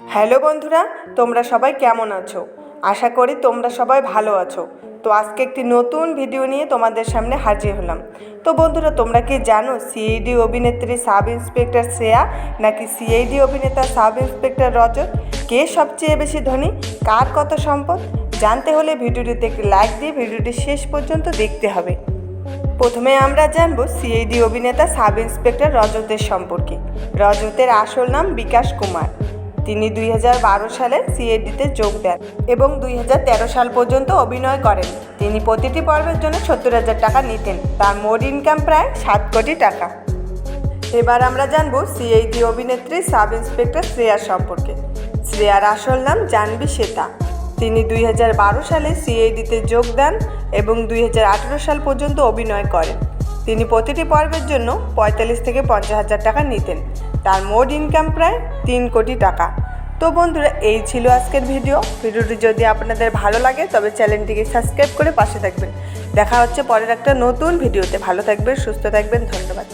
Hello বন্ধুরা, তোমরা সবাই কেমন আছো? আশা করি তোমরা সবাই ভালো আছো। তো আজকে একটি নতুন ভিডিও নিয়ে তোমাদের সামনে হাজির হলাম। তো বন্ধুরা, তোমরা কি জানো সিআইডি অভিনেত্রী সাব ইন্সপেক্টর শ্রেয়া নাকি সিআইডি অভিনেতা সাব ইন্সপেক্টর রজত? কে সবচেয়ে বেশি ধনী? কার কত সম্পদ? জানতে হলে ভিডিওটিতে একটি লাইক দিয়ে ভিডিওটি শেষ পর্যন্ত দেখতে হবে। প্রথমে আমরা জানব সিআইডি অভিনেতা সাব ইন্সপেক্টর রজতের সম্পর্কে। রজতের আসল নাম বিকাশ কুমার। তিনি দুই হাজার বারো সালে সিআইডিতে যোগ দেন এবং দুই হাজার তেরো সাল পর্যন্ত অভিনয় করেন। তিনি প্রতিটি পর্বের জন্য সত্তর হাজার টাকা নিতেন। তার মোট ইনকাম প্রায় সাত কোটি টাকা। এবার আমরা জানব সিএইডি অভিনেত্রী সাব ইন্সপেক্টর শ্রেয়া সম্পর্কে। শ্রেয়ার আসল নাম জাহ্নবী শ্বেতা তিনি দুই হাজার বারো সালে সিআইডিতে যোগ দেন এবং দুই হাজার আঠেরো সাল পর্যন্ত অভিনয় করেন। তিনি প্রতিটি পর্বের জন্য পঁয়তাল্লিশ থেকে পঞ্চাশ হাজার টাকা নিতেন। তার মোট ইনকাম প্রায় তিন কোটি টাকা। তো বন্ধুরা, এই ছিল আজকের ভিডিও। ভিডিওটি যদি আপনাদের ভালো লাগে, তবে চ্যানেলটিকে সাবস্ক্রাইব করে পাশে থাকবেন। দেখা হচ্ছে পরের একটা নতুন ভিডিওতে। ভালো থাকবেন, সুস্থ থাকবেন, ধন্যবাদ।